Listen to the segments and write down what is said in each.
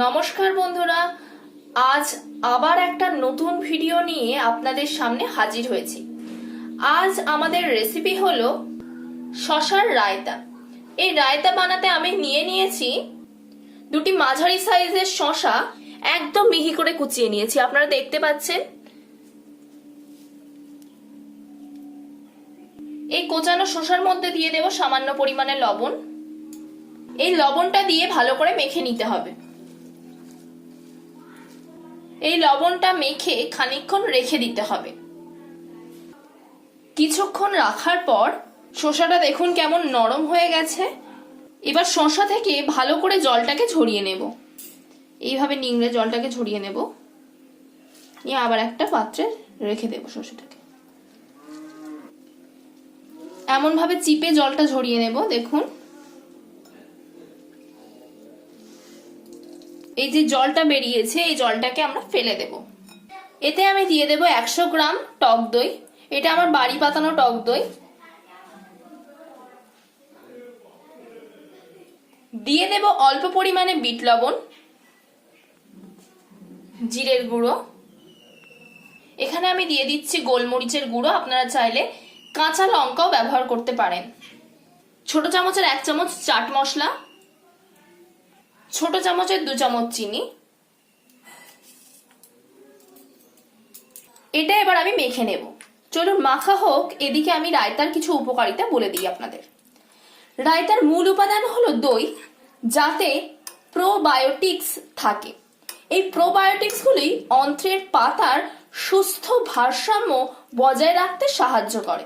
নমস্কার বন্ধুরা, আজ আবার একটা নতুন ভিডিও নিয়ে আপনাদের সামনে হাজির হয়েছি। আজ আমাদের রেসিপি হলো শশার রায়তা। এই রায়তা বানাতে আমি নিয়ে নিয়েছি দুটি মাঝারি সাইজের শশা, একদম মিহি করে কুচিয়ে নিয়েছি। আপনারা দেখতে পাচ্ছেন। এই কোচানো শশার মধ্যে দিয়ে দেব সামান্য পরিমাণে লবণ। এই লবণটা দিয়ে ভালো করে মেখে নিতে হবে। এই লবণটা মেখে খানিকক্ষণ রেখে দিতে হবে। কিছুক্ষণ রাখার পর শসাটা দেখুন কেমন নরম হয়ে গেছে। এবার শসা থেকে ভালো করে জলটাকে ঝরিয়ে নেব। এইভাবে নিংড়ে জলটাকে ঝরিয়ে নেব। নিয়ে আবার একটা পাত্রে রেখে দেবো শসাটাকে। এমনভাবে চিপে জলটা ঝরিয়ে নেব, দেখুন। এই যে জলটা বেরিয়েছে, এই জলটাকে আমরা ফেলে দেব। এতে আমি দিয়ে দেব একশো গ্রাম টক দই। এটা আমার বাড়ি পাতানো টক দই। দিয়ে দেব অল্প পরিমাণে বিট লবণ, জিরের গুঁড়ো। এখানে আমি দিয়ে দিচ্ছি গোলমরিচের গুঁড়ো, আপনারা চাইলে কাঁচা লঙ্কাও ব্যবহার করতে পারেন। ছোট চামচের এক চামচ চাট মশলা। ছোট চামচের দু চামচ চিনি। এটা এবার আমি মেখে নেব। চলুন মাখা হোক, এদিকে আমি রায়তার কিছু উপকারিতা বলে দিই আপনাদের। রায়তার মূল উপাদান হলো দই, যাতে প্রোবায়োটিক্স থাকে। এই প্রোবায়োটিক্সগুলি অন্ত্রের পাতার সুস্থ ভারসাম্য বজায় রাখতে সাহায্য করে।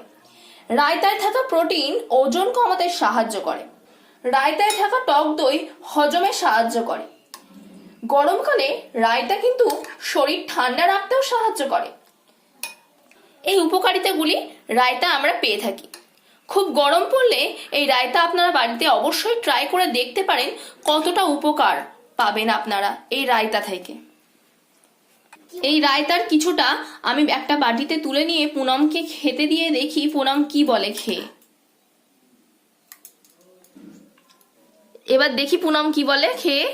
রায়তায় থাকা প্রোটিন ওজন কমাতে সাহায্য করে। রায়তায় থাকা টক দই হজমে সাহায্য করে। গরমকালে রায়তা কিন্তু শরীর ঠান্ডা রাখতেও সাহায্য করে। এই উপকারিতাগুলি রায়তা আমরা পেয়ে থাকি। খুব গরম পড়লে এই রায়তা আপনারা বাড়িতে অবশ্যই ট্রাই করে দেখতে পারেন কতটা উপকার পাবেন আপনারা এই রায়তা থেকে। এই রায়তার কিছুটা আমি একটা বাটিতে তুলে নিয়ে পুনমকে খেতে দিয়ে দেখি, পুনম কি বলে খেয়ে। এবার দেখি পুনম কি বলে খেয়ে।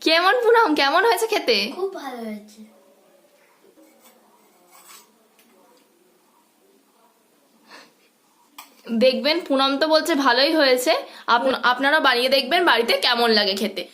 কেমন পুনম কেমন হয়েছে খেতে? খুব ভালো হয়েছে। দেখবেন পুনম তো বলছে ভালোই হয়েছে। আপনা- আপনারা বানিয়ে দেখবেন বাড়িতে কেমন লাগে খেতে।